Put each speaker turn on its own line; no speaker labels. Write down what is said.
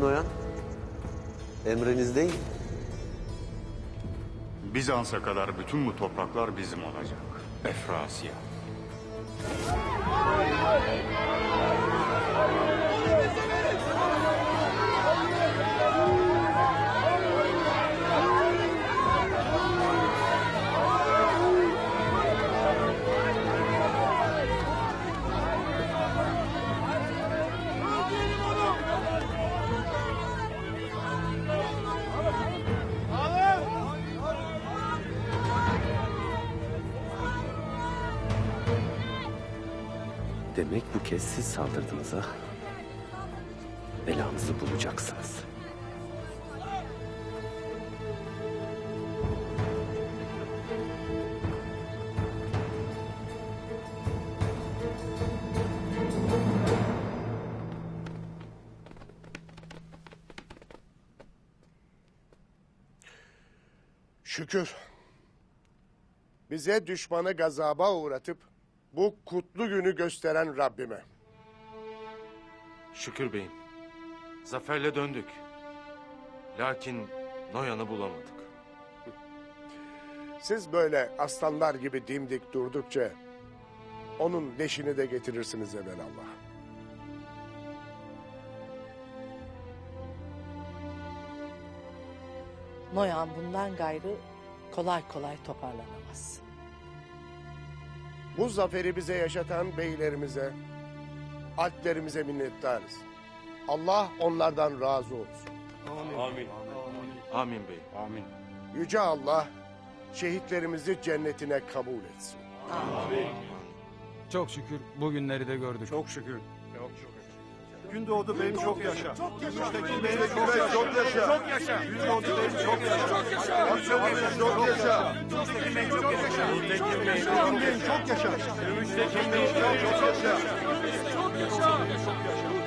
Noyan. Emrinizdeyim.
Bizans'a kadar bütün bu topraklar bizim olacak. Efrasiya.
Demek bu kez siz saldırdınız ha? Belanızı bulacaksınız.
Şükür. Bize düşmanı gazaba uğratıp bu kutlu günü gösteren Rabbime.
Şükür beyim. Zaferle döndük. Lakin Noyan'ı bulamadık.
Siz böyle aslanlar gibi dimdik durdukça onun leşini de getirirsiniz evelallah.
Noyan bundan gayrı kolay kolay toparlanamaz.
Bu zaferi bize yaşatan beylerimize, alplerimize minnettarız. Allah onlardan razı olsun.
Amin beyim.
Yüce Allah şehitlerimizi cennetine kabul etsin.
Çok şükür bugünleri de gördük.
Çok şükür. Gün Gündoğdu benim çok yaşa. Müştekin benim çok yaşa. Çok yaşa. Gündoğdu benim çok yaşa. Çok yaşa. Çok yaşa. Müştekin benim çok yaşa. Müştekin benim çok yaşa. Çok yaşa. Çok yaşa.